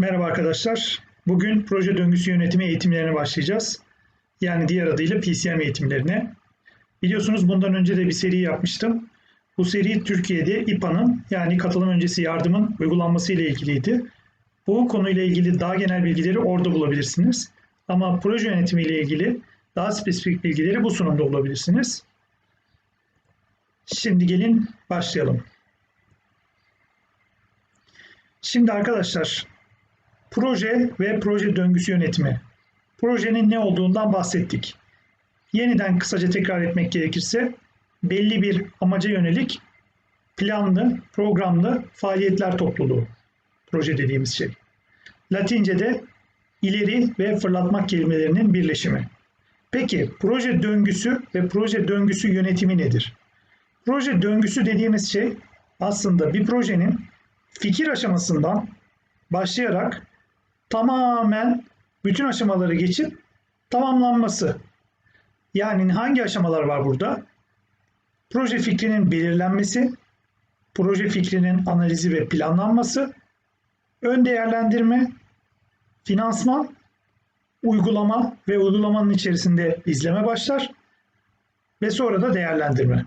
Merhaba arkadaşlar. Bugün proje döngüsü yönetimi eğitimlerine başlayacağız. Yani diğer adıyla PCM eğitimlerine. Biliyorsunuz bundan önce de bir seri yapmıştım. Bu seri Türkiye'de İPA'nın yani katılım öncesi yardımın uygulanması ile ilgiliydi. Bu konuyla ilgili daha genel bilgileri orada bulabilirsiniz. Ama proje yönetimi ile ilgili daha spesifik bilgileri bu sunumda bulabilirsiniz. Şimdi gelin başlayalım. Şimdi arkadaşlar Proje ve proje döngüsü yönetimi. Projenin ne olduğundan bahsettik. Yeniden kısaca tekrar etmek gerekirse belli bir amaca yönelik planlı, programlı faaliyetler topluluğu. Proje dediğimiz şey. Latince'de ileri ve fırlatmak kelimelerinin birleşimi. Peki proje döngüsü ve proje döngüsü yönetimi nedir? Proje döngüsü dediğimiz şey aslında bir projenin fikir aşamasından başlayarak tamamen bütün aşamaları geçip tamamlanması. Yani hangi aşamalar var burada? Proje fikrinin belirlenmesi, proje fikrinin analizi ve planlanması, ön değerlendirme, finansman, uygulama ve uygulamanın içerisinde izleme başlar ve sonra da değerlendirme.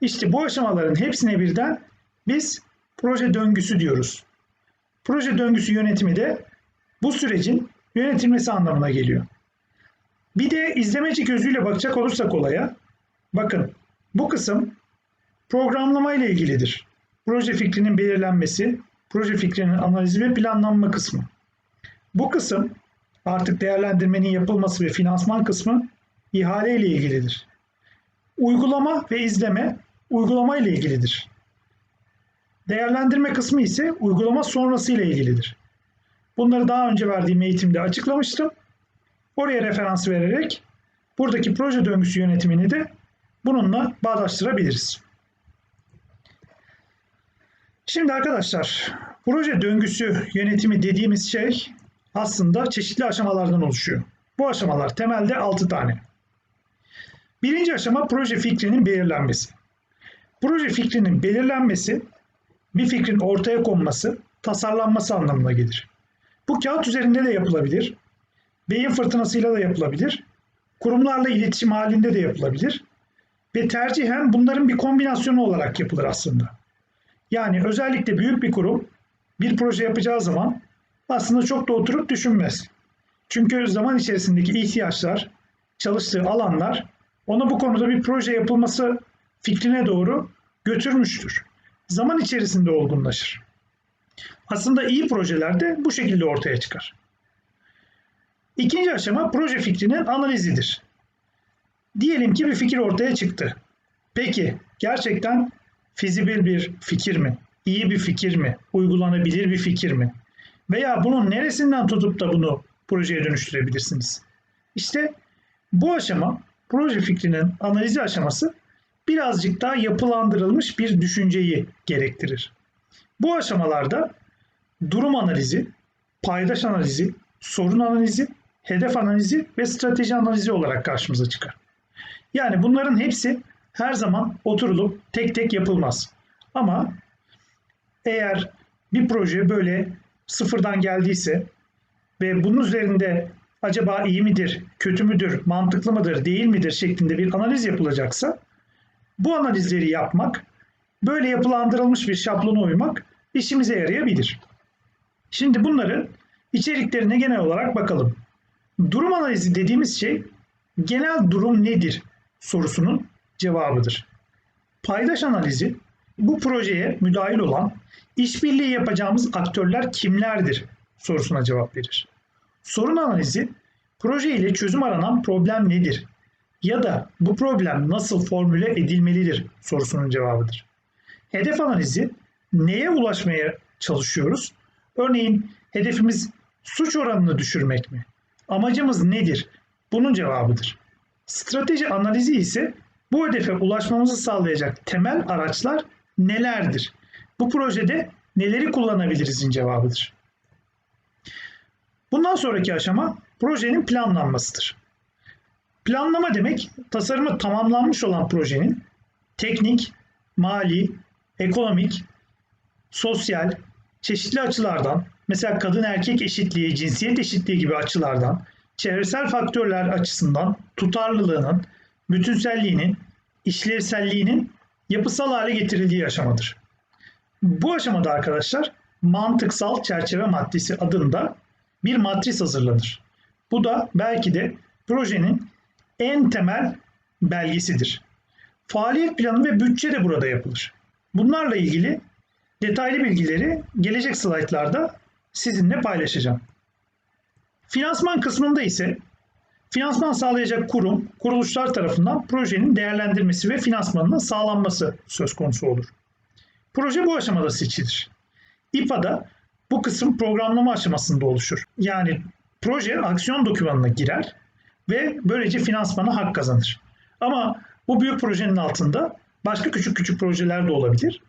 İşte bu aşamaların hepsine birden biz proje döngüsü diyoruz. Proje döngüsü yönetimi de bu sürecin yönetilmesi anlamına geliyor. Bir de izlemeci gözüyle bakacak olursak olaya, bakın bu kısım programlama ile ilgilidir. Proje fikrinin belirlenmesi, proje fikrinin analizi ve planlanma kısmı. Bu kısım artık değerlendirmenin yapılması ve finansman kısmı ihale ile ilgilidir. Uygulama ve izleme uygulama ile ilgilidir. Değerlendirme kısmı ise uygulama sonrası ile ilgilidir. Bunları daha önce verdiğim eğitimde açıklamıştım. Oraya referans vererek buradaki proje döngüsü yönetimini de bununla bağdaştırabiliriz. Şimdi arkadaşlar proje döngüsü yönetimi dediğimiz şey aslında çeşitli aşamalardan oluşuyor. Bu aşamalar temelde 6 tane. Birinci aşama proje fikrinin belirlenmesi. Proje fikrinin belirlenmesi bir fikrin ortaya konması, tasarlanması anlamına gelir. Bu kağıt üzerinde de yapılabilir. Beyin fırtınasıyla da yapılabilir. Kurumlarla iletişim halinde de yapılabilir. Ve tercihen bunların bir kombinasyonu olarak yapılır aslında. Yani özellikle büyük bir kurum bir proje yapacağı zaman aslında çok da oturup düşünmez. Çünkü zaman içerisindeki ihtiyaçlar, çalıştığı alanlar ona bu konuda bir proje yapılması fikrine doğru götürmüştür. Zaman içerisinde olgunlaşır. Aslında iyi projeler de bu şekilde ortaya çıkar. İkinci aşama proje fikrinin analizidir. Diyelim ki bir fikir ortaya çıktı. Peki gerçekten fizibil bir fikir mi? İyi bir fikir mi? Uygulanabilir bir fikir mi? Veya bunun neresinden tutup da bunu projeye dönüştürebilirsiniz? İşte bu aşama proje fikrinin analizi aşaması birazcık daha yapılandırılmış bir düşünceyi gerektirir. Bu aşamalarda durum analizi, paydaş analizi, sorun analizi, hedef analizi ve strateji analizi olarak karşımıza çıkar. Yani bunların hepsi her zaman oturulup tek tek yapılmaz. Ama eğer bir proje böyle sıfırdan geldiyse ve bunun üzerinde acaba iyi midir, kötü müdür, mantıklı mıdır, değil midir şeklinde bir analiz yapılacaksa bu analizleri yapmak, böyle yapılandırılmış bir şablona uymak işimize yarayabilir. Şimdi bunların içeriklerine genel olarak bakalım. Durum analizi dediğimiz şey genel durum nedir sorusunun cevabıdır. Paydaş analizi bu projeye müdahil olan işbirliği yapacağımız aktörler kimlerdir sorusuna cevap verir. Sorun analizi proje ile çözüm aranan problem nedir? Ya da bu problem nasıl formüle edilmelidir sorusunun cevabıdır. Hedef analizi neye ulaşmaya çalışıyoruz? Örneğin hedefimiz suç oranını düşürmek mi? Amacımız nedir? Bunun cevabıdır. Strateji analizi ise bu hedefe ulaşmamızı sağlayacak temel araçlar nelerdir? Bu projede neleri kullanabilirizin cevabıdır. Bundan sonraki aşama projenin planlanmasıdır. Planlama demek tasarımı tamamlanmış olan projenin teknik, mali, ekonomik, sosyal, çeşitli açılardan, mesela kadın erkek eşitliği, cinsiyet eşitliği gibi açılardan, çevresel faktörler açısından tutarlılığının, bütünselliğinin, işlevselliğinin yapısal hale getirildiği aşamadır. Bu aşamada arkadaşlar mantıksal çerçeve maddesi adında bir matris hazırlanır. Bu da belki de projenin en temel belgesidir. Faaliyet planı ve bütçe de burada yapılır. Bunlarla ilgili detaylı bilgileri gelecek slaytlarda sizinle paylaşacağım. Finansman kısmında ise finansman sağlayacak kurum, kuruluşlar tarafından projenin değerlendirmesi ve finansmanının sağlanması söz konusu olur. Proje bu aşamada seçilir. İPA'da bu kısım programlama aşamasında oluşur. Yani proje aksiyon dokümanına girer ve böylece finansmana hak kazanır. Ama bu büyük projenin altında başka küçük küçük projeler de olabilir.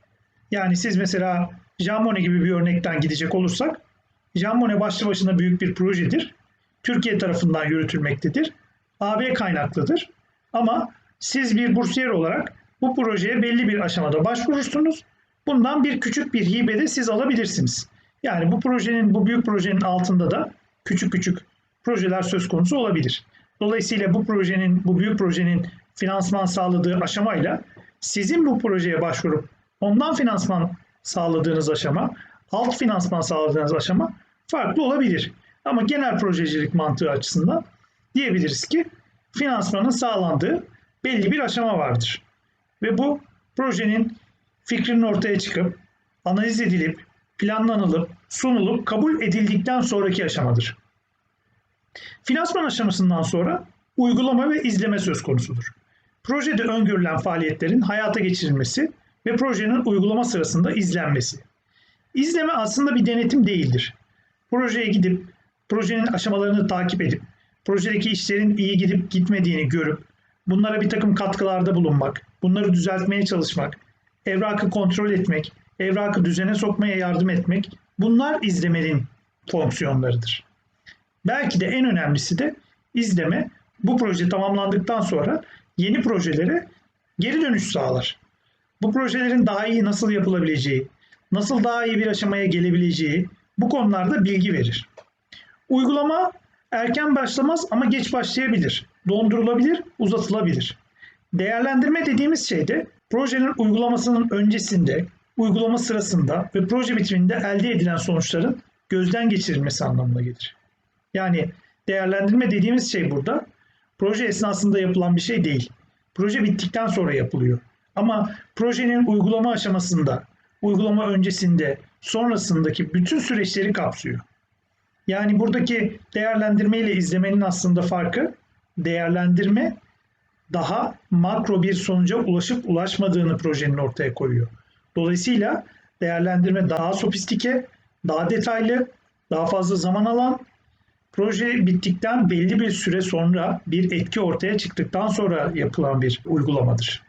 Yani siz mesela Jamone gibi bir örnekten gidecek olursak Jamone başlı başına büyük bir projedir. Türkiye tarafından yürütülmektedir. AB kaynaklıdır. Ama siz bir bursiyer olarak bu projeye belli bir aşamada başvurursunuz. Bundan bir küçük bir hibe de siz alabilirsiniz. Yani bu projenin, bu büyük projenin altında da küçük küçük projeler söz konusu olabilir. Dolayısıyla bu projenin, bu büyük projenin finansman sağladığı aşamayla sizin bu projeye başvurup ondan finansman sağladığınız aşama, alt finansman sağladığınız aşama farklı olabilir. Ama genel projecilik mantığı açısından diyebiliriz ki finansmanın sağlandığı belli bir aşama vardır. Ve bu projenin fikrinin ortaya çıkıp analiz edilip planlanılıp sunulup kabul edildikten sonraki aşamadır. Finansman aşamasından sonra uygulama ve izleme söz konusudur. Projede öngörülen faaliyetlerin hayata geçirilmesi ve projenin uygulama sırasında izlenmesi. İzleme aslında bir denetim değildir. Projeye gidip projenin aşamalarını takip edip projedeki işlerin iyi gidip gitmediğini görüp bunlara bir takım katkılarda bulunmak, bunları düzeltmeye çalışmak, evrakı kontrol etmek, evrakı düzene sokmaya yardım etmek bunlar izlemenin fonksiyonlarıdır. Belki de en önemlisi de izleme bu proje tamamlandıktan sonra yeni projelere geri dönüş sağlar. Bu projelerin daha iyi nasıl yapılabileceği, nasıl daha iyi bir aşamaya gelebileceği bu konularda bilgi verir. Uygulama erken başlamaz ama geç başlayabilir. Dondurulabilir, uzatılabilir. Değerlendirme dediğimiz şey de projenin uygulamasının öncesinde, uygulama sırasında ve proje bitiminde elde edilen sonuçların gözden geçirilmesi anlamına gelir. Yani değerlendirme dediğimiz şey burada proje esnasında yapılan bir şey değil. Proje bittikten sonra yapılıyor. Ama projenin uygulama aşamasında, uygulama öncesinde, sonrasındaki bütün süreçleri kapsıyor. Yani buradaki değerlendirme ile izlemenin aslında farkı değerlendirme daha makro bir sonuca ulaşıp ulaşmadığını projenin ortaya koyuyor. Dolayısıyla değerlendirme daha sofistike, daha detaylı, daha fazla zaman alan, proje bittikten belli bir süre sonra bir etki ortaya çıktıktan sonra yapılan bir uygulamadır.